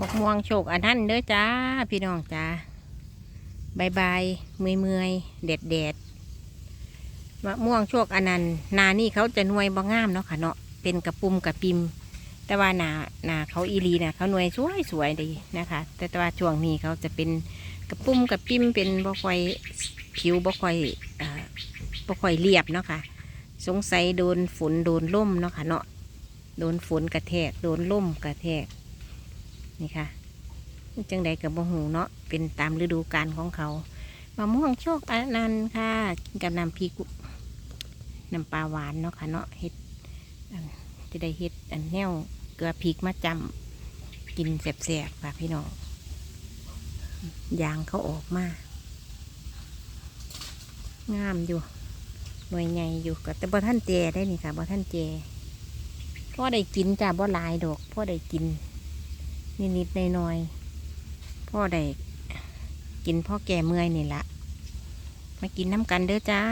มกม่วงโชคอันนั้นเด้อจ้า พี่น้องจ้าบายบายเมื่อยเมื่อยเด็ดเด็ดมะม่วงโชคอันนั้นนานี่เขาจะหน่วยบ่งงามเนาะค่ะเนาะเป็นกระปุ่มกระปิม แต่ว่านานาเขาอีหลีนะเขาหน่วยสวยสวยดีนะคะ แต่ว่าช่วงนี้เขาจะเป็นกระปุ่มกระปิมเป็นบ่ค่อยผิวบ่ค่อยบ่ค่อยเรียบเนาะค่ะ สงสัยโดนฝนโดนล่มเนาะค่ะเนาะโดนฝนกระแทกโดนล่มกระแทก นี่ค่ะจังใดกับบ่หูเนาะเป็นตามฤดูกาลของเขามะม่วงโชคอันนั้นค่ะกินกับน้ำพริกน้ำปลาหวานเนาะค่ะเนาะเฮ็ดอันจะได้เฮ็ดอันแนวเกลือพริกมาจำกินแสบๆค่ะพี่น้องยางเขาออกมางามอยู่หน่วยใหญ่อยู่ก็แต่บ่ท่านแจได้นี่ค่ะบ่ท่านแจพ่อได้กินจ้าบ่หลายดอกพ่อได้กิน นิดๆหน่อยๆพ่อได้กินพ่อแก่เมื่อยนี่ละมากินน้ำกันเด้อจ้า